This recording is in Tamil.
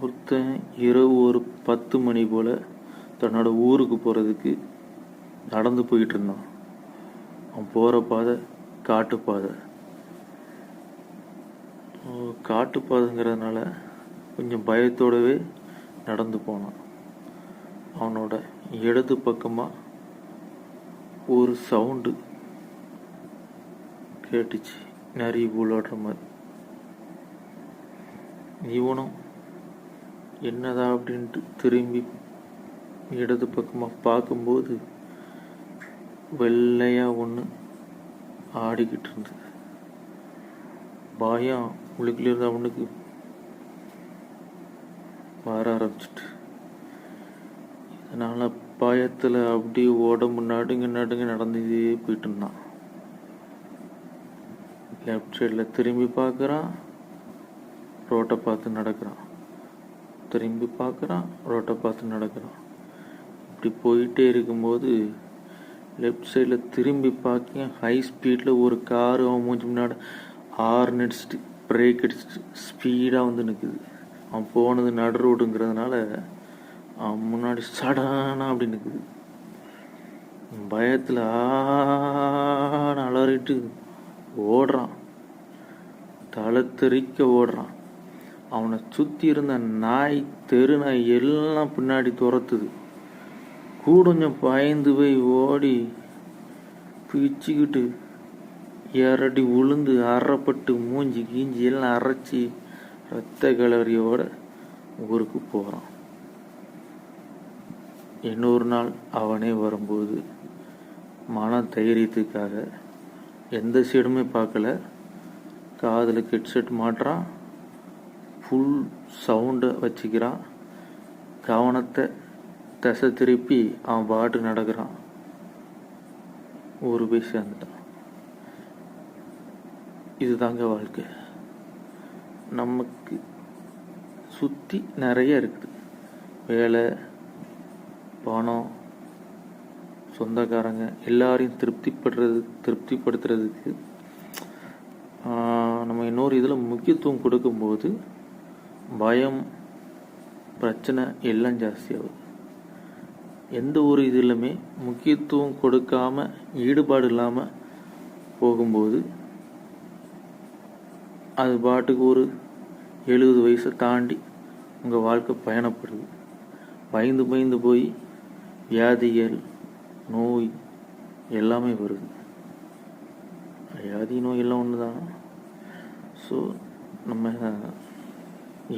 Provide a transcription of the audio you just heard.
ஒருத்தன் இரவு ஒரு பத்து மணி போல் தன்னோட ஊருக்கு போகிறதுக்கு நடந்து போயிட்டு இருந்தான். அவன் போகிற பாதை காட்டுப்பாதை காட்டுப்பாதைங்கிறதுனால கொஞ்சம் பயத்தோடவே நடந்து போனான். அவனோட இடது பக்கமாக ஒரு சவுண்டு கேட்டுச்சு. நிறைய உள்ளாடுற மாதிரி. இவனும் என்னதா அப்படின்ட்டு திரும்பி இடது பக்கமாக பார்க்கும்போது வெள்ளையாக ஒன்று ஆடிக்கிட்டு இருந்தது. பாயம் உள்ளுக்குள்ளே இருந்த அவனுக்கு வர ஆரம்பிச்சிட்டு இதனால் பயத்தில் அப்படியே உடம்பு நடுங்க நடுங்க நடந்ததே போயிட்டு இருந்தான். லெஃப்ட் சைடில் திரும்பி பார்க்குறான் ரோட்டை பார்த்து நடக்கிறான். திரும்பி பார்க்குறான் ரோட்டை பார்த்து நடக்கிறான் இப்படி போயிட்டே இருக்கும்போது லெஃப்ட் சைடில் திரும்பி பார்க்க ஹை ஸ்பீடில் ஒரு காரு அவன் மூஞ்சி முன்னாடி ஹார்ன் அடிச்சுட்டு பிரேக் அடிச்சுட்டு ஸ்பீடாக வந்து நிற்குது அவன் போனது நடு ரோடுங்கிறதுனால அவன் முன்னாடி சடானாக அப்படி நிற்குது பயத்தில் ஆன அலறிட்டு ஓடுறான் தலை தெறிக்க ஓடுறான் அவனை சுற்றி இருந்த நாய் தெரு நாய் எல்லாம் பின்னாடி துரத்துது. கூடஞ்சம் பயந்து போய் ஓடி பிச்சுக்கிட்டு இரடி உளுந்து அறப்பட்டு மூஞ்சி கீஞ்சி எல்லாம் அரைச்சி ரத்த கிளறியோட ஊருக்கு போகிறான் இன்னொரு நாள் அவனே வரும்போது மன தைரியத்துக்காக எந்த சைடுமே பார்க்கல. காதில் ஹெட்செட் மாட்டுறான். ஃபுல் சவுண்டை வச்சுக்கிறான் கவனத்தை திசை திருப்பி அவன் பாட்டு நடக்கிறான். ஒரு போய் சேர்ந்துட்டான் இதுதாங்க வாழ்க்கை. நமக்கு சுற்றி நிறைய இருக்குது வேலை பணம் சொந்தக்காரங்க எல்லாரையும் திருப்திப்படுறது திருப்திப்படுத்துறதுக்கு நம்ம இன்னொரு இதில் முக்கியத்துவம் கொடுக்கும்போது பயம் பிரச்சனை எல்லாம் ஜாஸ்தியாகுது எந்த ஒரு இதிலுமே முக்கியத்துவம் கொடுக்காம ஈடுபாடு இல்லாமல் போகும்போது அது பாட்டுக்கு ஒரு எழுபது வயசை தாண்டி உங்கள் வாழ்க்கை பயணப்படுது. பயந்து பயந்து போய் வியாதிகள் நோய் எல்லாமே வருது. வியாதி நோய் எல்லாம் ஒன்று தான் ஸோ நம்ம